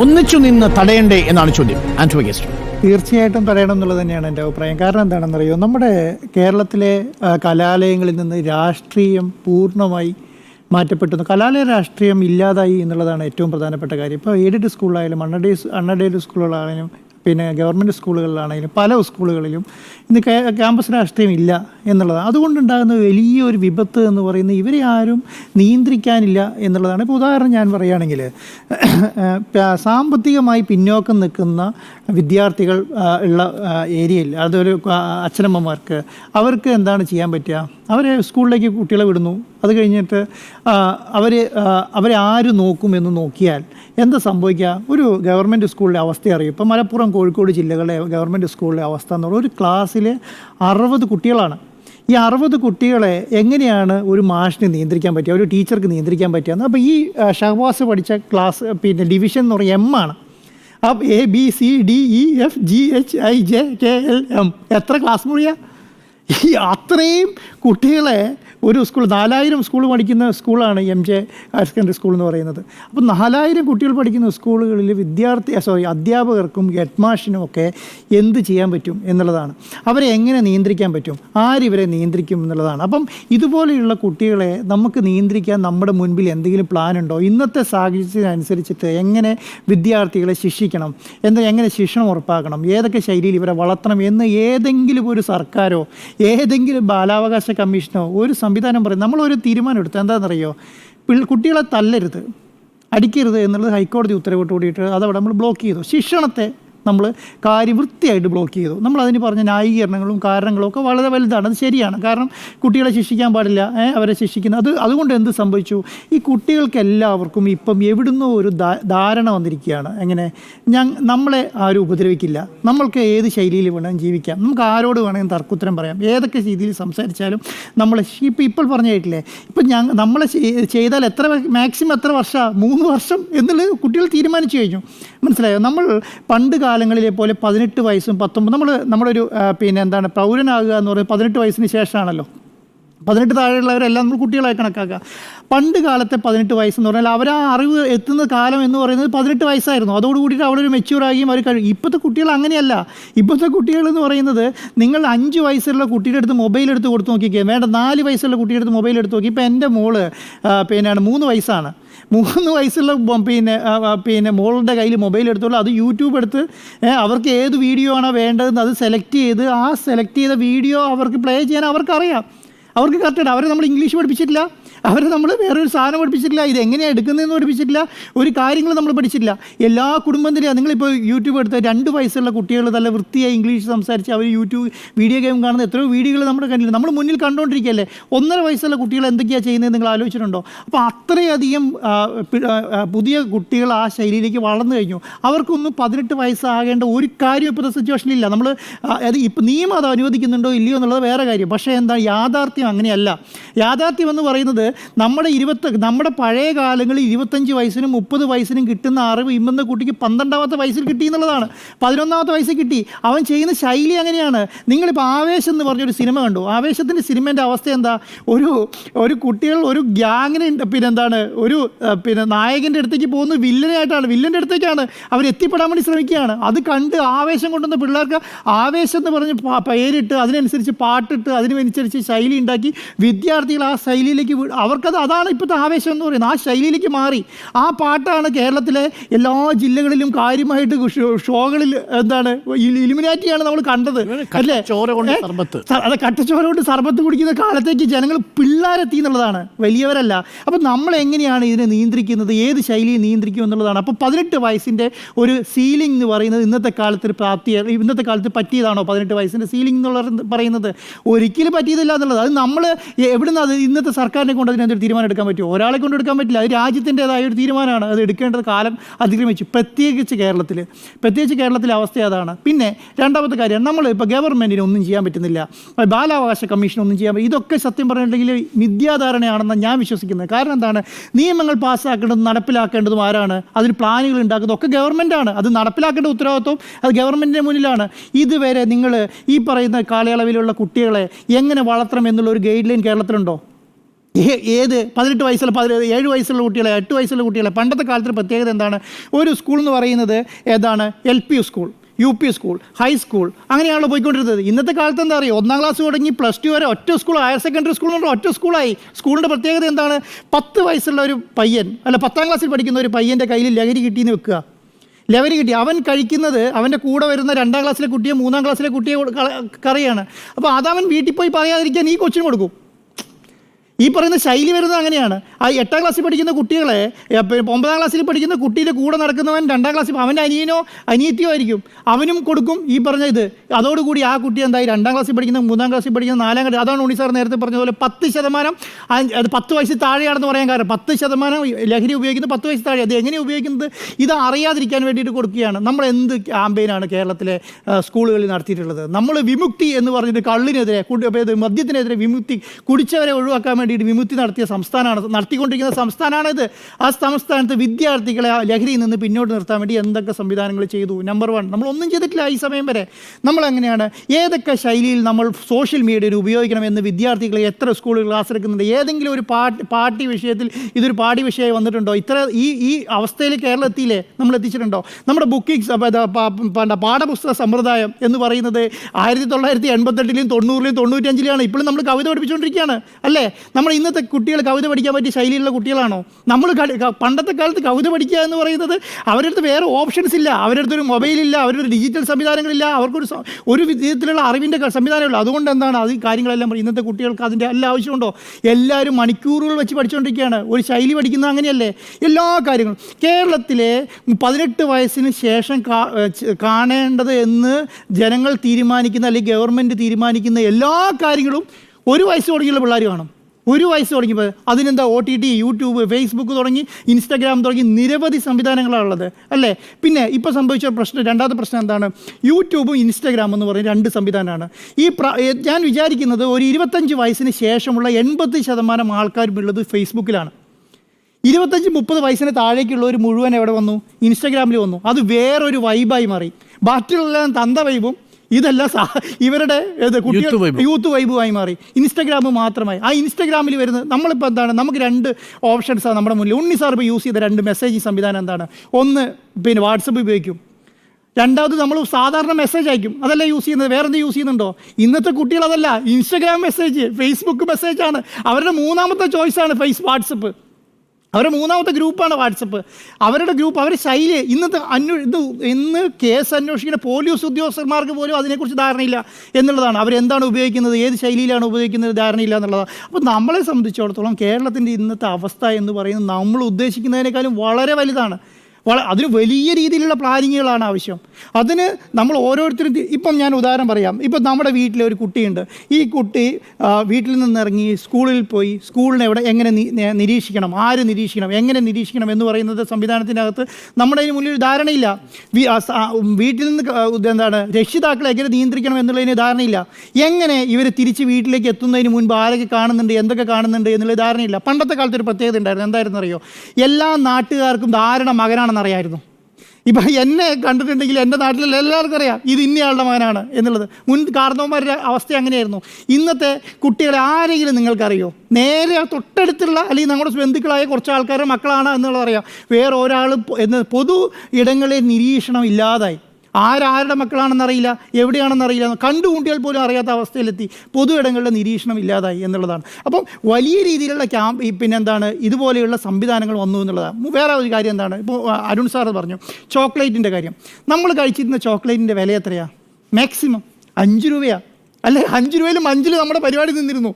ഒന്നിച്ചു നിന്ന് തടയണ്ടേ എന്നാണ് ചോദ്യം. ആന്റോ ഗസ്റ്റ് തീർച്ചയായിട്ടും തടയണം എന്നുള്ളത് തന്നെയാണ് എന്റെ അഭിപ്രായം. കാരണം എന്താണെന്നറിയോ? നമ്മുടെ കേരളത്തിലെ കലാലയങ്ങളിൽ നിന്ന് രാഷ്ട്രീയം പൂർണമായി മാറ്റപ്പെട്ടു. കലാലയ രാഷ്ട്രീയം ഇല്ലാതായി എന്നുള്ളതാണ് ഏറ്റവും പ്രധാനപ്പെട്ട കാര്യം. ഇപ്പോൾ എയ്ഡഡ് സ്കൂളായാലും അണ്ണഡേ അണ്ണഡേഡ് സ്കൂളുകളായാലും പിന്നെ ഗവൺമെന്റ് സ്കൂളുകളിലാണെങ്കിലും പല സ്കൂളുകളിലും ഇന്ന് ക്യാമ്പസ് രാഷ്ട്രീയം ഇല്ല എന്നുള്ളതാണ്. അതുകൊണ്ടുണ്ടാകുന്ന വലിയൊരു വിപത്ത് എന്ന് പറയുന്നത് ഇവരെ ആരും നിയന്ത്രിക്കാനില്ല എന്നുള്ളതാണ്. ഇപ്പോൾ ഉദാഹരണം ഞാൻ പറയുകയാണെങ്കിൽ സാമ്പത്തികമായി പിന്നോക്കം നിൽക്കുന്ന വിദ്യാർത്ഥികൾ ഉള്ള ഏരിയയിൽ അതൊരു അച്ഛനമ്മമാർക്ക് അവർക്ക് എന്താണ് ചെയ്യാൻ പറ്റുക? അവരെ സ്കൂളിലേക്ക് കുട്ടികളെ വിടുന്നു. അത് കഴിഞ്ഞിട്ട് അവർ അവരെ ആര് നോക്കുമെന്ന് നോക്കിയാൽ എന്താ സംഭവിക്കുക? ഒരു ഗവൺമെന്റ് സ്കൂളിലെ അവസ്ഥ അറിയും. ഇപ്പം മലപ്പുറം കോഴിക്കോട് ജില്ലകളിലെ ഗവൺമെന്റ് സ്കൂളിലെ അവസ്ഥ എന്ന് പറഞ്ഞാൽ ഒരു ക്ലാസ്സിലെ അറുപത് കുട്ടികളാണ്. ഈ അറുപത് കുട്ടികളെ എങ്ങനെയാണ് ഒരു മാഷിനെ നിയന്ത്രിക്കാൻ പറ്റുക? ഒരു ടീച്ചർക്ക് നിയന്ത്രിക്കാൻ പറ്റുക അപ്പോൾ ഈ ഷഹവാസ് പഠിച്ച ക്ലാസ് പിന്നെ ഡിവിഷൻ എന്ന് പറയുന്നത് എം ആണ്. അപ്പം A B C D E F G H I J K L M എത്ര ക്ലാസ് മുറിയാ? ഈ അത്രയും കുട്ടികളെ ഒരു സ്കൂൾ നാലായിരം സ്കൂൾ പഠിക്കുന്ന സ്കൂളാണ് M J higher secondary school എന്ന് പറയുന്നത്. അപ്പോൾ നാലായിരം കുട്ടികൾ പഠിക്കുന്ന സ്കൂളുകളിൽ വിദ്യാർത്ഥി സോറി അധ്യാപകർക്കും ഹെഡ് മാഷിനും ഒക്കെ എന്ത് ചെയ്യാൻ പറ്റും എന്നുള്ളതാണ്. അവരെ എങ്ങനെ നിയന്ത്രിക്കാൻ പറ്റും? ആരിവരെ നിയന്ത്രിക്കും എന്നുള്ളതാണ്. അപ്പം ഇതുപോലെയുള്ള കുട്ടികളെ നമുക്ക് നിയന്ത്രിക്കാൻ നമ്മുടെ മുൻപിൽ എന്തെങ്കിലും പ്ലാൻ ഉണ്ടോ? ഇന്നത്തെ സാഹചര്യത്തിനനുസരിച്ചിട്ട് എങ്ങനെ വിദ്യാർത്ഥികളെ ശിക്ഷിക്കണം? എന്താ എങ്ങനെ ശിക്ഷണം ഉറപ്പാക്കണം? ഏതൊക്കെ ശൈലിയിൽ ഇവരെ വളർത്തണം? എന്ന് ഏതെങ്കിലും ഒരു സർക്കാരോ ഏതെങ്കിലും ബാലാവകാശ കമ്മീഷനോ ഒരു സംവിധാനം പറയും നമ്മളൊരു തീരുമാനം എടുത്തു എന്താണെന്നറിയോ? കുട്ടികളെ തല്ലരുത്. അടിക്കരുത് എന്നുള്ളത് ഹൈക്കോടതി ഉത്തരവിട്ട് കൂടിയിട്ട് അതവിടെ നമ്മൾ ബ്ലോക്ക് ചെയ്തു. ശിക്ഷണത്തെ നമ്മൾ കാര്യം വൃത്തിയായിട്ട് ബ്ലോക്ക് ചെയ്തു. നമ്മൾ അതിന് പറഞ്ഞ ന്യായീകരണങ്ങളും കാരണങ്ങളും ഒക്കെ വളരെ വലുതാണ്. അത് ശരിയാണ്. കാരണം കുട്ടികളെ ശിക്ഷിക്കാൻ പാടില്ല. അവരെ ശിക്ഷിക്കുന്ന. അത് അതുകൊണ്ട് എന്ത് സംഭവിച്ചു? ഈ കുട്ടികൾക്ക് എല്ലാവർക്കും ഇപ്പം എവിടുന്നോ ഒരു ധാരണ വന്നിരിക്കുകയാണ്. എങ്ങനെ? ഞാൻ നമ്മളെ ആരും ഉപദ്രവിക്കില്ല. നമ്മൾക്ക് ഏത് ശൈലിയിൽ വേണമെങ്കിലും ജീവിക്കാം. നമുക്ക് ആരോട് വേണമെങ്കിലും തർക്കുത്തരം പറയാം. ഏതൊക്കെ രീതിയിൽ സംസാരിച്ചാലും നമ്മളെ ഇപ്പം ഇപ്പോൾ പറഞ്ഞു കേട്ടില്ലേ? ഇപ്പം ഞാൻ നമ്മളെ ചെയ്താൽ എത്ര മാക്സിമം എത്ര വർഷമാണ് മൂന്ന് വർഷം എന്നുള്ളത് കുട്ടികൾ തീരുമാനിച്ചു കഴിഞ്ഞു. മനസ്സിലായോ? നമ്മൾ പണ്ട് കാലങ്ങളിലെ പോലെ പതിനെട്ട് വയസ്സും പത്തൊമ്പത് നമ്മൾ നമ്മുടെ ഒരു പിന്നെ എന്താണ് പൗരനാകുക എന്ന് പറയുന്നത് പതിനെട്ട് വയസ്സിന് ശേഷമാണല്ലോ. പതിനെട്ട് താഴെയുള്ളവരെല്ലാം നമ്മൾ കുട്ടികളായി കണക്കാക്കുക. പണ്ട് കാലത്തെ പതിനെട്ട് വയസ്സെന്ന് പറഞ്ഞാൽ അവർ ആ അറിവ് എത്തുന്ന കാലം എന്ന് പറയുന്നത് പതിനെട്ട് വയസ്സായിരുന്നു. അതോട് അതോടുകൂടിയിട്ട് അവരൊരു മെച്യൂറാകുകയും അവർ കഴിയും ഇപ്പോഴത്തെ കുട്ടികൾ അങ്ങനെയല്ല. ഇപ്പോഴത്തെ കുട്ടികൾ എന്ന് പറയുന്നത് നിങ്ങൾ അഞ്ച് വയസ്സുള്ള കുട്ടിയുടെ അടുത്ത് മൊബൈൽ എടുത്ത് കൊടുത്ത് നോക്കിക്കുക വേണ്ട നാല് വയസ്സുള്ള കുട്ടിയുടെ അടുത്ത് മൊബൈൽ എടുത്ത് നോക്കി. ഇപ്പോൾ എന്റെ മോൾ പിന്നെയാണ് മൂന്ന് വയസ്സാണ്. മൂന്ന് വയസ്സുള്ള പിന്നെ പിന്നെ മോളുടെ കയ്യിൽ മൊബൈൽ എടുത്തോളൂ അത് യൂട്യൂബ് എടുത്ത് അവർക്ക് ഏത് വീഡിയോ ആണോ വേണ്ടതെന്ന് അത് സെലക്ട് ചെയ്ത് ആ സെലക്ട് ചെയ്ത വീഡിയോ അവർക്ക് പ്ലേ ചെയ്യാൻ അവർക്കറിയാം. അവർക്ക് കറക്റ്റ് അവരെ നമ്മൾ ഇംഗ്ലീഷ് പഠിപ്പിച്ചിട്ടില്ല. അവരെ നമ്മൾ വേറൊരു സാധനം പഠിപ്പിച്ചിട്ടില്ല ഇത് എങ്ങനെയാണ് എടുക്കുന്നതെന്ന് പഠിപ്പിച്ചിട്ടില്ല ഒരു കാര്യങ്ങൾ നമ്മൾ പഠിച്ചിട്ടില്ല. എല്ലാ കുടുംബത്തിലും നിങ്ങളിപ്പോൾ യൂട്യൂബ് എടുത്ത രണ്ട് വയസ്സുള്ള കുട്ടികൾ നല്ല വൃത്തിയായി ഇംഗ്ലീഷ് സംസാരിച്ച് അവർ യൂട്യൂബ് വീഡിയോ ഗെയിം കാണുന്ന എത്രയോ വീഡിയോകൾ നമ്മുടെ കണ്ടില്ല നമ്മൾ മുന്നിൽ കണ്ടുകൊണ്ടിരിക്കുകയല്ലേ ഒന്നര വയസ്സുള്ള കുട്ടികൾ എന്തൊക്കെയാണ് ചെയ്യുന്നത് നിങ്ങൾ ആലോചിച്ചിട്ടുണ്ടോ? അപ്പോൾ അത്രയധികം പുതിയ കുട്ടികൾ ആ ശൈലിയിലേക്ക് വളർന്നു കഴിഞ്ഞു. അവർക്കൊന്നും പതിനെട്ട് വയസ്സാകേണ്ട ഒരു കാര്യം ഇപ്പോഴത്തെ സിറ്റുവേഷനിലില്ല നമ്മൾ അത് ഇപ്പം നിയമം അത് അനുവദിക്കുന്നുണ്ടോ ഇല്ലയോ എന്നുള്ളത് വേറെ കാര്യം. പക്ഷേ എന്താ യാഥാർത്ഥ്യം അങ്ങനെയല്ല. യാഥാർത്ഥ്യം എന്ന് പറയുന്നത് നമ്മുടെ ഇരുപത്തി നമ്മുടെ പഴയ കാലങ്ങളിൽ ഇരുപത്തഞ്ച് വയസ്സിനും മുപ്പത് വയസ്സിനും കിട്ടുന്ന അറിവ് ഇമ്മുന്ന കുട്ടിക്ക് പന്ത്രണ്ടാമത്തെ വയസ്സിൽ കിട്ടി എന്നുള്ളതാണ്. പതിനൊന്നാമത്തെ വയസ്സിൽ കിട്ടി. അവൻ ചെയ്യുന്ന ശൈലി അങ്ങനെയാണ്. നിങ്ങളിപ്പോൾ ആവേശം എന്ന് പറഞ്ഞൊരു സിനിമ കണ്ടു. ആവേശത്തിന്റെ സിനിമേന്റെ അവസ്ഥ എന്താ? ഒരു ഒരു കുട്ടികൾ ഒരു ഗ്യാങ്ങിന് പിന്നെ എന്താണ് ഒരു പിന്നെ നായകന്റെ അടുത്തേക്ക് പോകുന്ന വില്ലനായിട്ടാണ്. വില്ലന്റെ അടുത്തേക്കാണ് അവർ എത്തിപ്പെടാൻ വേണ്ടി ശ്രമിക്കുകയാണ്. അത് കണ്ട് ആവേശം കൊണ്ടുവന്ന പിള്ളേർക്ക് ആവേശം എന്ന് പറഞ്ഞ് പേരിട്ട് അതിനനുസരിച്ച് പാട്ടിട്ട് അതിനനുസരിച്ച് ശൈലി ഉണ്ടാക്കി വിദ്യാർത്ഥികൾ ആ ശൈലിയിലേക്ക് അവർക്കത് അതാണ് ഇപ്പോഴത്തെ ആവേശം എന്ന് പറയുന്നത്. ആ ശൈലിയിലേക്ക് മാറി. ആ പാട്ടാണ് കേരളത്തിലെ എല്ലാ ജില്ലകളിലും കാര്യമായിട്ട് ഷോകളിൽ എന്താണ് ഇലുമിനാറ്റിയാണ് നമ്മൾ കണ്ടത്. അല്ലേ? ചോര കൊണ്ട്? സർബത്ത്. അത് കട്ടച്ചോര കൊണ്ട് സർബത്ത് കുടിക്കുന്ന കാലത്തേക്ക് ജനങ്ങൾ പിള്ളേരെത്തി എന്നുള്ളതാണ്. വലിയവരല്ല. അപ്പം നമ്മൾ എങ്ങനെയാണ് ഇതിനെ നിയന്ത്രിക്കുന്നത്? ഏത് ശൈലിയിൽ നിയന്ത്രിക്കും എന്നുള്ളതാണ്. അപ്പോൾ പതിനെട്ട് വയസ്സിന്റെ ഒരു സീലിംഗ് എന്ന് പറയുന്നത് ഇന്നത്തെ കാലത്ത് പ്രാപ്തി ഇന്നത്തെ കാലത്ത് പറ്റിയതാണോ? പതിനെട്ട് വയസ്സിന്റെ സീലിംഗ് എന്നുള്ള പറയുന്നത്? ഒരിക്കലും പറ്റിയതില്ല എന്നുള്ളത്. അത് നമ്മൾ എവിടുന്ന് അത് ഇന്നത്തെ സർക്കാരിനെ കൊണ്ട് അതിനൊരു തീരുമാനം എടുക്കാൻ പറ്റുമോ? ഒരാളെ കൊണ്ട് എടുക്കാൻ പറ്റില്ല. അത് രാജ്യത്തിന്റെതായ ഒരു തീരുമാനമാണ്. അത് എടുക്കേണ്ടത് കാലം അതിക്രമിച്ചു. പ്രത്യേകിച്ച് കേരളത്തിൽ പ്രത്യേകിച്ച് കേരളത്തിലെ അവസ്ഥ അതാണ്. പിന്നെ രണ്ടാമത്തെ കാര്യം നമ്മൾ ഇപ്പോൾ ഗവൺമെന്റിന് ഒന്നും ചെയ്യാൻ പറ്റുന്നില്ല. ബാലാവകാശ കമ്മീഷൻ ഒന്നും ചെയ്യാൻ ഇതൊക്കെ സത്യം പറഞ്ഞിട്ടുണ്ടെങ്കിൽ മിഥ്യാധാരണയാണെന്ന് ഞാൻ വിശ്വസിക്കുന്നത്. കാരണം എന്താണ്? നിയമങ്ങൾ പാസ്സാക്കേണ്ടതും നടപ്പിലാക്കേണ്ടതും ആരാണ്? അതിന് പ്ലാനുകൾ ഉണ്ടാക്കുന്നത് ഒക്കെ ഗവൺമെന്റാണ് അത് നടപ്പിലാക്കേണ്ട ഉത്തരവാദിത്വം അത് ഗവൺമെന്റിന്റെ മുന്നിലാണ്. ഇതുവരെ നിങ്ങൾ ഈ പറയുന്ന കാലയളവിലുള്ള കുട്ടികളെ എങ്ങനെ വളർത്തണം എന്നുള്ള ഒരു ഗൈഡ് ലൈൻ കേരളത്തിലുണ്ടോ? ഏത്? പതിനെട്ട് വയസ്സുള്ള പതിനേഴ് ഏഴ് വയസ്സുള്ള കുട്ടികളെ എട്ട് വയസ്സുള്ള കുട്ടികളെ പണ്ടത്തെ കാലത്ത് പ്രത്യേകത എന്താണ്? ഒരു സ്കൂൾ എന്ന് പറയുന്നത് ഏതാണ്? L P school U P school high school അങ്ങനെയാണല്ലോ പോയിക്കൊണ്ടിരുന്നത്. ഇന്നത്തെ കാലത്ത് എന്താ പറയുക ഒന്നാം ക്ലാസ് തുടങ്ങി പ്ലസ് ടു വരെ ഒറ്റ സ്കൂൾ ഹയർ സെക്കൻഡറി സ്കൂൾ എന്ന് ഒറ്റ സ്കൂളായി സ്കൂളിന്റെ പ്രത്യേകത എന്താണ്? പത്ത് വയസ്സുള്ള ഒരു പയ്യൻ അല്ല പത്താം ക്ലാസ്സിൽ പഠിക്കുന്ന ഒരു പയ്യന്റെ കയ്യിൽ ലഹരി കിട്ടിയെന്ന് വെക്കുക. ലഹരി കിട്ടി. അവൻ കഴിക്കുന്നത് അവന്റെ കൂടെ വരുന്ന രണ്ടാം ക്ലാസ്സിലെ കുട്ടിയെ മൂന്നാം ക്ലാസ്സിലെ കുട്ടിയെ കൊടു- കറിയാണ്. അപ്പോൾ അതവൻ വീട്ടിൽ പോയി പറയാതിരിക്കാൻ ഈ കൊച്ചിന് കൊടുക്കും. ഈ പറയുന്ന ശൈലി വരുന്നത് അങ്ങനെയാണ്. ആ എട്ടാം ക്ലാസ്സിൽ പഠിക്കുന്ന കുട്ടികളെ ഒമ്പതാം ക്ലാസ്സിൽ പഠിക്കുന്ന കുട്ടിയുടെ കൂടെ നടക്കുന്നവൻ രണ്ടാം ക്ലാസ്സിൽ അവന്റെ അനിയനോ അനിയത്തിയോ ആയിരിക്കും. അവനും കൊടുക്കും ഈ പറഞ്ഞ ഇത്. അതോടുകൂടി ആ കുട്ടി എന്തായി? രണ്ടാം ക്ലാസ്സിൽ പഠിക്കുന്ന മൂന്നാം ക്ലാസ്സിൽ പഠിക്കുന്ന നാലാം ക്ലാസ് അതാണ് ഉണ്ണി സാർ നേരത്തെ പറഞ്ഞതുപോലെ പത്ത് ശതമാനം അത് പത്ത് വയസ്സിൽ താഴെയാണെന്ന് പറയാൻ കാരണം. പത്ത് ശതമാനം ലഹരി ഉപയോഗിക്കുന്നത് പത്ത് വയസ്സ് താഴെ. അത് എങ്ങനെ ഉപയോഗിക്കുന്നത്? ഇത് അറിയാതിരിക്കാൻ വേണ്ടിയിട്ട് കൊടുക്കുകയാണ്. നമ്മൾ എന്ത് ക്യാമ്പയിനാണ് കേരളത്തിലെ സ്കൂളുകളിൽ നടത്തിയിട്ടുള്ളത്? നമ്മൾ വിമുക്തി എന്ന് പറഞ്ഞിട്ട് കള്ളിനെതിരെ മദ്യത്തിനെതിരെ വിമുക്തി കുടിച്ചവരെ ഒഴിവാക്കാൻ വേണ്ടിയിട്ട് വിമുക്തി നടത്തിയ സംസ്ഥാനമാണ് നടത്തിക്കൊണ്ടിരിക്കുന്ന സംസ്ഥാനമാണിത്. ആ സംസ്ഥാനത്ത് വിദ്യാർത്ഥികളെ ലഹരിയിൽ നിന്ന് പിന്നോട്ട് നിർത്താൻ വേണ്ടി എന്തൊക്കെ സംവിധാനങ്ങൾ ചെയ്തു? നമ്പർ വൺ നമ്മൾ ഒന്നും ചെയ്തിട്ടില്ല ഈ സമയം വരെ. നമ്മൾ എങ്ങനെയാണ്? ഏതൊക്കെ ശൈലിയിൽ നമ്മൾ സോഷ്യൽ മീഡിയയിൽ ഉപയോഗിക്കണമെന്ന് വിദ്യാർത്ഥികളെ എത്ര സ്കൂളുകൾ ക്ലാസ് എടുക്കുന്നുണ്ട് ഏതെങ്കിലും ഒരു പാർട്ടി പാർട്ടി വിഷയത്തിൽ ഇതൊരു പാഠ്യ വിഷയമായി വന്നിട്ടുണ്ടോ? ഇത്ര ഈ ഈ അവസ്ഥയിൽ കേരളം എത്തിയില്ലേ നമ്മൾ എത്തിച്ചിട്ടുണ്ടോ? നമ്മുടെ ബുക്കിംഗ് പാഠപുസ്തക സമ്പ്രദായം എന്ന് പറയുന്നത് ആയിരത്തി തൊള്ളായിരത്തി എൺപത്തെട്ടിലും തൊണ്ണൂറിലും തൊണ്ണൂറ്റഞ്ചിലാണ് ഇപ്പോഴും നമ്മൾ കവിത പഠിപ്പിച്ചുകൊണ്ടിരിക്കുകയാണ്. അല്ലേ? നമ്മൾ ഇന്നത്തെ കുട്ടികൾ കവിത പഠിക്കാൻ പറ്റിയ ശൈലിയിലുള്ള കുട്ടികളാണോ? നമ്മൾ പണ്ടത്തെ കാലത്ത് കവിത പഠിക്കുക എന്ന് പറയുന്നത് അവരുടെ അടുത്ത് വേറെ ഓപ്ഷൻസ് ഇല്ല. അവരുടെ മൊബൈൽ മൊബൈലില്ല അവരുടെ ഡിജിറ്റൽ സംവിധാനങ്ങളില്ല അവർക്കൊരു ഒരു വിധത്തിലുള്ള അറിവിന്റെ സംവിധാനമുള്ളൂ അതുകൊണ്ട് എന്താണ് അത് കാര്യങ്ങളെല്ലാം ഇന്നത്തെ കുട്ടികൾക്ക് അതിന്റെ എല്ലാ ആവശ്യമുണ്ടോ? എല്ലാവരും മണിക്കൂറുകൾ വെച്ച് പഠിച്ചുകൊണ്ടിരിക്കുകയാണ്. ഒരു ശൈലി പഠിക്കുന്നത് അങ്ങനെയല്ലേ? എല്ലാ കാര്യങ്ങളും. കേരളത്തിലെ പതിനെട്ട് വയസ്സിന് ശേഷം കാണേണ്ടത് എന്ന് ജനങ്ങൾ തീരുമാനിക്കുന്ന അല്ലെങ്കിൽ ഗവൺമെന്റ് തീരുമാനിക്കുന്ന എല്ലാ കാര്യങ്ങളും ഒരു വയസ്സ് തുടങ്ങിയുള്ള പിള്ളേർ കാണും. ഒരു വയസ്സ് തുടങ്ങിയപ്പോൾ അതിനെന്താ O T T YouTube Facebook തുടങ്ങി ഇൻസ്റ്റാഗ്രാം തുടങ്ങി നിരവധി സംവിധാനങ്ങളാണ് ഉള്ളത് അല്ലേ? പിന്നെ ഇപ്പോൾ സംഭവിച്ച പ്രശ്നം രണ്ടാമത്തെ പ്രശ്നം എന്താണ്? യൂട്യൂബും ഇൻസ്റ്റാഗ്രാം എന്ന് പറയുന്ന രണ്ട് സംവിധാനമാണ്. ഈ ഞാൻ വിചാരിക്കുന്നത് ഒരു ഇരുപത്തഞ്ച് വയസ്സിന് ശേഷമുള്ള എൺപത് ശതമാനം ആൾക്കാരും ഉള്ളത് ഫേസ്ബുക്കിലാണ് ഇരുപത്തഞ്ച് മുപ്പത് വയസ്സിന് താഴേക്കുള്ള ഒരു മുഴുവൻ എവിടെ വന്നു? ഇൻസ്റ്റാഗ്രാമിൽ വന്നു. അത് വേറൊരു വൈബായി മാറി. ബാക്കിയുള്ള തന്ത വൈബും ഇതെല്ലാം സാ- ഇവരുടെ. യൂത്ത് വൈബുമായി മാറി. ഇൻസ്റ്റാഗ്രാം മാത്രമായി. ആ ഇൻസ്റ്റാഗ്രാമിൽ വരുന്നത് നമ്മളിപ്പോൾ എന്താണ്? നമുക്ക് രണ്ട് ഓപ്ഷൻസാണ് നമ്മുടെ മുന്നിൽ ഉണ്ണി സാർ ഇപ്പോൾ യൂസ് ചെയ്ത രണ്ട് മെസ്സേജിങ് സംവിധാനം എന്താണ്? ഒന്ന് പിന്നെ വാട്സപ്പ് ഉപയോഗിക്കും. രണ്ടാമത് നമ്മൾ സാധാരണ മെസ്സേജ് അയക്കും. അതല്ല യൂസ് ചെയ്യുന്നത്. വേറെ എന്ത് യൂസ് ചെയ്യുന്നുണ്ടോ? ഇന്നത്തെ കുട്ടികൾ അതല്ല. ഇൻസ്റ്റാഗ്രാം മെസ്സേജ് ഫേസ്ബുക്ക് മെസ്സേജാണ് അവരുടെ മൂന്നാമത്തെ ചോയ്സാണ് ഫേസ് വാട്സപ്പ് അവരുടെ മൂന്നാമത്തെ ഗ്രൂപ്പാണ് വാട്സപ്പ്. അവരുടെ ഗ്രൂപ്പ് അവരുടെ ശൈലി ഇന്നത്തെ അന്വ ഇത് ഇന്ന് കേസ് അന്വേഷിക്കുന്ന പോലീസ് ഉദ്യോഗസ്ഥന്മാർക്ക് പോലും അതിനെക്കുറിച്ച് ധാരണയില്ല എന്നുള്ളതാണ്. അവരെന്താണ് ഉപയോഗിക്കുന്നത് ഏത് ശൈലിയിലാണ് ഉപയോഗിക്കുന്നത് ധാരണയില്ല എന്നുള്ളതാണ്. അപ്പോൾ നമ്മളെ സംബന്ധിച്ചിടത്തോളം കേരളത്തിന്റെ ഇന്നത്തെ അവസ്ഥ എന്ന് പറയുന്നത് നമ്മൾ ഉദ്ദേശിക്കുന്നതിനേക്കാളും വളരെ വലുതാണ്. അതിന് വലിയ രീതിയിലുള്ള പ്ലാനിങ്ങുകളാണ് ആവശ്യം. അതിന് നമ്മൾ ഓരോരുത്തരും ഇപ്പം ഞാൻ ഉദാഹരണം പറയാം. ഇപ്പം നമ്മുടെ വീട്ടിലെ ഒരു കുട്ടിയുണ്ട്. ഈ കുട്ടി വീട്ടിൽ നിന്നിറങ്ങി സ്കൂളിൽ പോയി സ്കൂളിനെ എവിടെ എങ്ങനെ നിരീക്ഷിക്കണം ആര് നിരീക്ഷിക്കണം എങ്ങനെ നിരീക്ഷിക്കണം എന്ന് പറയുന്നത് സംവിധാനത്തിനകത്ത് നമ്മുടെ മുന്നിൽ ഒരു ധാരണയില്ല. വീട്ടിൽ നിന്ന് എന്താണ് രക്ഷിതാക്കളെ എങ്ങനെ നിയന്ത്രിക്കണം എന്നുള്ളതിന് ധാരണയില്ല. എങ്ങനെ ഇവർ തിരിച്ച് വീട്ടിലേക്ക് എത്തുന്നതിന് മുൻപ് ആരൊക്കെ കാണുന്നുണ്ട് എന്തൊക്കെ കാണുന്നുണ്ട് എന്നുള്ള ധാരണയില്ല. പണ്ടത്തെ കാലത്ത് ഒരു പ്രത്യേകത ഉണ്ടായിരുന്നു. എന്തായിരുന്നു അറിയോ എല്ലാ നാട്ടുകാർക്കും ധാരണ മകനാണെന്ന് അറിയായിരുന്നു ഇപ്പം എന്നെ കണ്ടിട്ടുണ്ടെങ്കിൽ എന്റെ നാട്ടിലുള്ള എല്ലാവർക്കും അറിയാം ഇത് ഇന്നയാളുടെ മകനാണ് എന്നുള്ളത്. മുൻ കാർന്നവന്മാരുടെ അവസ്ഥ അങ്ങനെയായിരുന്നു. ഇന്നത്തെ കുട്ടികളെ ആരെങ്കിലും നിങ്ങൾക്കറിയോ? നേരെ തൊട്ടടുത്തുള്ള അല്ലെങ്കിൽ നമ്മുടെ ബന്ധുക്കളായ കുറച്ച് ആൾക്കാരുടെ മക്കളാണ് എന്നുള്ളത് അറിയാം. വേറെ ഒരാൾ എന്ന് പൊതു ഇടങ്ങളിൽ നിരീക്ഷണം ഇല്ലാതായി. ആരാരുടെ മക്കളാണെന്നറിയില്ല എവിടെയാണെന്നറിയില്ല. കണ്ടുകൂട്ടിയാൽ പോലും അറിയാത്ത അവസ്ഥയിലെത്തി. പൊതു ഇടങ്ങളിലെ നിരീക്ഷണം ഇല്ലാതായി എന്നുള്ളതാണ്. അപ്പം വലിയ രീതിയിലുള്ള ക്യാമ്പ് പിന്നെ പിന്നെന്താണ് ഇതുപോലെയുള്ള സംവിധാനങ്ങൾ വന്നു എന്നുള്ളതാണ്. വേറെ ഒരു കാര്യം എന്താണ് ഇപ്പോൾ അരുൺ സാർ പറഞ്ഞു ചോക്ലേറ്റിന്റെ കാര്യം. നമ്മൾ കഴിച്ചിരുന്ന ചോക്ലേറ്റിന്റെ വില എത്രയാണ് മാക്സിമം അഞ്ച് രൂപയാണ് അല്ലെ അഞ്ച് രൂപയിലും അഞ്ചിൽ നമ്മുടെ പരിപാടി നിന്നിരുന്നു.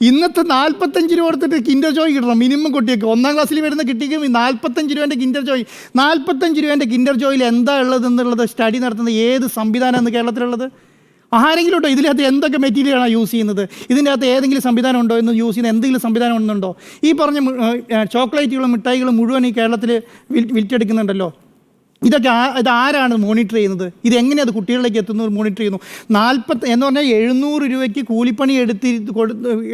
ഇന്നത്തെ നാൽപ്പത്തഞ്ച് രൂപ കൊടുത്തിട്ട് കിൻഡർ ജോയ് കിട്ടണം. മിനിമം കുട്ടിയൊക്കെ ഒന്നാം ക്ലാസ്സിൽ വരുന്ന കിട്ടിക്കും ഈ നാൽപ്പത്തഞ്ച് രൂപേന്റെ കിൻഡർ ജോയ് നാൽപ്പത്തഞ്ച് രൂപേന്റെ കിൻഡർ ജോയിൽ എന്താ ഉള്ളത് എന്നുള്ളത് സ്റ്റഡി നടത്തുന്ന ഏത് സംവിധാനമാണ് കേരളത്തിലുള്ളത്? ആരെങ്കിലും ഉണ്ടോ? ഇതിനകത്ത് എന്തൊക്കെ മെറ്റീരിയലാണ് യൂസ് ചെയ്യുന്നത്? ഇതിന്റെ അകത്ത് ഏതെങ്കിലും സംവിധാനം ഉണ്ടോ എന്ന് യൂസ് ചെയ്യുന്ന എന്തെങ്കിലും സംവിധാനം ഉണ്ടോ ഈ പറഞ്ഞ ചോക്ലേറ്റുകളും മിഠായികളും മുഴുവൻ ഈ കേരളത്തിൽ വിറ്റെടുക്കുന്നുണ്ടല്ലോ ഇതൊക്കെ ആ ഇത് ആരാണ് മോണിറ്റർ ചെയ്യുന്നത്? ഇത് എങ്ങനെ അത് കുട്ടികളിലേക്ക് എത്തുന്നത് മോണിറ്റർ ചെയ്യുന്നു? നാൽപ്പത്തി എന്ന് പറഞ്ഞാൽ എഴുന്നൂറ് രൂപയ്ക്ക് കൂലിപ്പണി എടുത്തി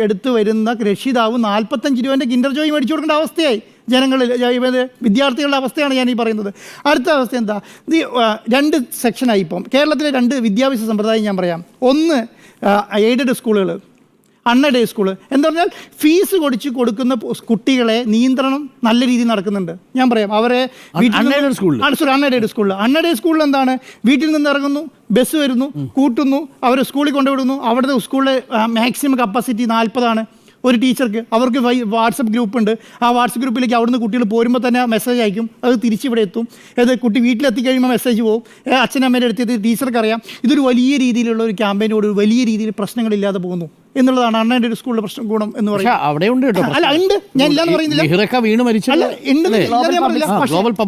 എടുത്ത് വരുന്ന രക്ഷിതാവ് നാൽപ്പത്തഞ്ച് രൂപേന്റെ കിൻഡർ ജോയി മേടിച്ചു കൊടുക്കേണ്ട അവസ്ഥയായി. ജനങ്ങളിൽ വിദ്യാർത്ഥികളുടെ അവസ്ഥയാണ് ഞാൻ ഈ പറയുന്നത്. അടുത്ത അവസ്ഥ എന്താ? ആ, രണ്ട് സെക്ഷനായി ഇപ്പം. കേരളത്തിലെ രണ്ട് വിദ്യാഭ്യാസ സമ്പ്രദായം ഞാൻ പറയാം. ഒന്ന് എയ്ഡഡ് സ്കൂളുകൾ അൺഎഡേ സ്കൂൾ എന്താ പറഞ്ഞാൽ ഫീസ് കൊടിച്ച് കൊടുക്കുന്ന കുട്ടികളെ നിയന്ത്രണം നല്ല രീതിയിൽ നടക്കുന്നുണ്ട്. ഞാൻ പറയാം അവരെ school ൽ? ഡേ സ്കൂളിൽ അണ്ണഡേ സ്കൂളിൽ എന്താണ്? വീട്ടിൽ നിന്ന് ഇറങ്ങുന്നു ബസ് വരുന്നു കൂട്ടുന്നു അവരെ സ്കൂളിൽ കൊണ്ടുവിടുന്നു. അവിടുത്തെ സ്കൂളിലെ മാക്സിമം കപ്പാസിറ്റി നാൽപ്പതാണ് ഒരു ടീച്ചർക്ക്. അവർക്ക് വൈ വാട്സപ്പ് ഗ്രൂപ്പ് ഉണ്ട്. ആ വാട്സപ്പ് ഗ്രൂപ്പിലേക്ക് അവിടുന്ന് കുട്ടികൾ പോരുമ്പോൾ തന്നെ മെസ്സേജ് അയക്കും. അത് തിരിച്ചിവിടെ എത്തും. അത് കുട്ടി വീട്ടിലെത്തി കഴിയുമ്പോൾ മെസ്സേജ് പോകും അച്ഛനമ്മേന്റെ അടുത്ത് ടീച്ചർക്ക് അറിയാം ഇതൊരു വലിയ രീതിയിലുള്ള ഒരു ക്യാമ്പയിനോട് ഒരു വലിയ രീതിയിൽ പ്രശ്നങ്ങളില്ലാതെ പോകുന്നു. എന്നുള്ളതാണ് അണ്ണന്റെ സ്കൂളിലെ പ്രശ്നം ഗുണം എന്ന് പറയുന്നത്. അവിടെ ഉണ്ട് കേട്ടോ അല്ല ഉണ്ട്. ഞാൻ ഇല്ലാന്ന് പറയുന്നില്ല. വീണ് മരിച്ചു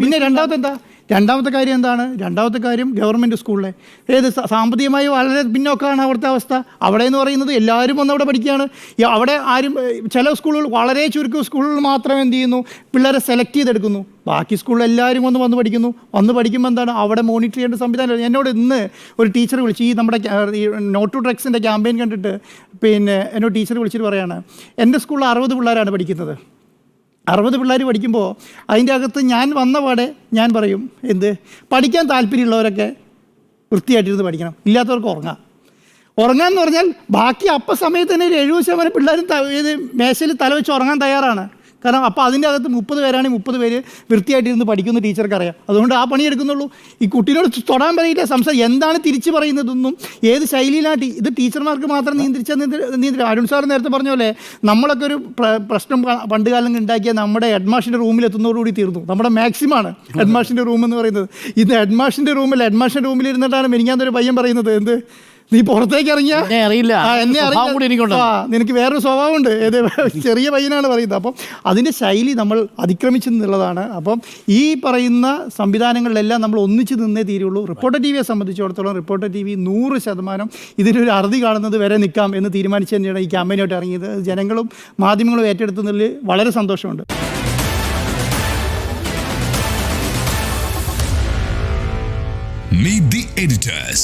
പിന്നെ രണ്ടാമത്തെ എന്താ? രണ്ടാമത്തെ കാര്യം എന്താണ്? രണ്ടാമത്തെ കാര്യം ഗവൺമെന്റ് സ്കൂളിലെ ഏത് സാമ്പത്തികമായി വളരെ പിന്നോക്കമാണ് അവിടുത്തെ അവസ്ഥ. അവിടെ എന്ന് പറയുന്നത് എല്ലാവരും വന്ന് അവിടെ പഠിക്കുകയാണ്. അവിടെ ആരും ചില സ്കൂളുകൾ വളരെ ചുരുക്കം സ്കൂളുകൾ മാത്രം എന്ത് ചെയ്യുന്നു? പിള്ളേരെ സെലക്ട് ചെയ്തെടുക്കുന്നു. ബാക്കി സ്കൂളിൽ എല്ലാവരും ഒന്ന് വന്ന് പഠിക്കുന്നു. വന്ന് പഠിക്കുമ്പോൾ എന്താണ്? അവിടെ മോണിറ്റർ ചെയ്യേണ്ട സംവിധാനം എന്നോട് ഇന്ന് ഒരു ടീച്ചർ വിളിച്ച് ഈ നമ്മുടെ നോട്ട് ടു ഡ്രഗ്സിന്റെ ക്യാമ്പയിൻ കണ്ടിട്ട് പിന്നെ എന്നോട് ടീച്ചർ വിളിച്ചിട്ട് പറയുകയാണ് എന്റെ സ്കൂളിൽ അറുപത് പിള്ളേരാണ് പഠിക്കുന്നത്. അറുപത് പിള്ളേർ പഠിക്കുമ്പോൾ അതിന്റെ അകത്ത് ഞാൻ വന്ന പാടെ ഞാൻ പറയും എന്ത്? പഠിക്കാൻ താല്പര്യമുള്ളവരൊക്കെ വൃത്തിയായിട്ടിരുന്ന് പഠിക്കണം. ഇല്ലാത്തവർക്ക് ഉറങ്ങാം. ഉറങ്ങാമെന്ന് പറഞ്ഞാൽ ബാക്കി അപ്പം സമയത്ത് തന്നെ ഒരു എഴുപത് ശതമാനം പിള്ളേരും ഇത് മേശയിൽ തല വെച്ച് ഉറങ്ങാൻ തയ്യാറാണ്. കാരണം അപ്പോൾ അതിന്റെ അകത്ത് മുപ്പത് പേരാണെങ്കിൽ മുപ്പത് പേര് വൃത്തിയായിട്ടിരുന്ന് പഠിക്കുന്ന ടീച്ചർക്ക് അറിയാം അതുകൊണ്ട് ആ പണി എടുക്കുന്നുള്ളൂ. ഈ കുട്ടിയോട് തൊടാൻ പറയില്ല സംസാരം എന്താണ് തിരിച്ച് പറയുന്നതെന്നും ഏത് ശൈലിയിലാണ് ഇത് ടീച്ചർമാർക്ക് മാത്രം നിയന്ത്രിച്ച നിയന്ത്രി അരുൺ സാർ നേരത്തെ പറഞ്ഞ പോലെ നമ്മളൊക്കെ ഒരു പ്രശ്നം പണ്ട് കാലം ഉണ്ടാക്കിയ നമ്മുടെ റൂമിൽ എത്തുന്നതോടുകൂടി തീർന്നു. നമ്മുടെ മാക്സിമാണ് ഹെഡ്മാഷിന്റെ റൂം എന്ന് പറയുന്നത്. ഇത് ഹെഡ്മാഷിന്റെ റൂമിൽ ഹെഡ്മാഷിന്റെ റൂമിൽ ഇരുന്നിട്ടാണ് ഒരു പയ്യൻ പറയുന്നത്. എന്ത്? നീ പുറത്തേക്ക് ഇറങ്ങിയ അറിയില്ല. എന്നെ സ്വഭാവം അറിയില്ല. കൂടി എനിക്കുണ്ട്. നിനക്ക് വേറൊരു സ്വഭാവമുണ്ട് ഏത് ചെറിയ പയ്യനാണ് പറയുന്നത് അപ്പം അതിന്റെ ശൈലി നമ്മൾ അതിക്രമിച്ചു എന്നുള്ളതാണ് അപ്പം ഈ പറയുന്ന സംവിധാനങ്ങളിലെല്ലാം നമ്മൾ ഒന്നിച്ച് നിന്നേ തീരുള്ളൂ റിപ്പോർട്ടർ ടി വിയെ സംബന്ധിച്ചിടത്തോളം റിപ്പോർട്ടർ ടി വി നൂറ് ശതമാനം ഇതിനൊരു അറുതി കാണുന്നത് വരെ നിൽക്കാം എന്ന് തീരുമാനിച്ചു തന്നെയാണ് ഈ ക്യാമ്പയിനായിട്ട് ഇറങ്ങിയത് ജനങ്ങളും മാധ്യമങ്ങളും ഏറ്റെടുത്തുന്നതിൽ വളരെ സന്തോഷമുണ്ട് Meet the editors.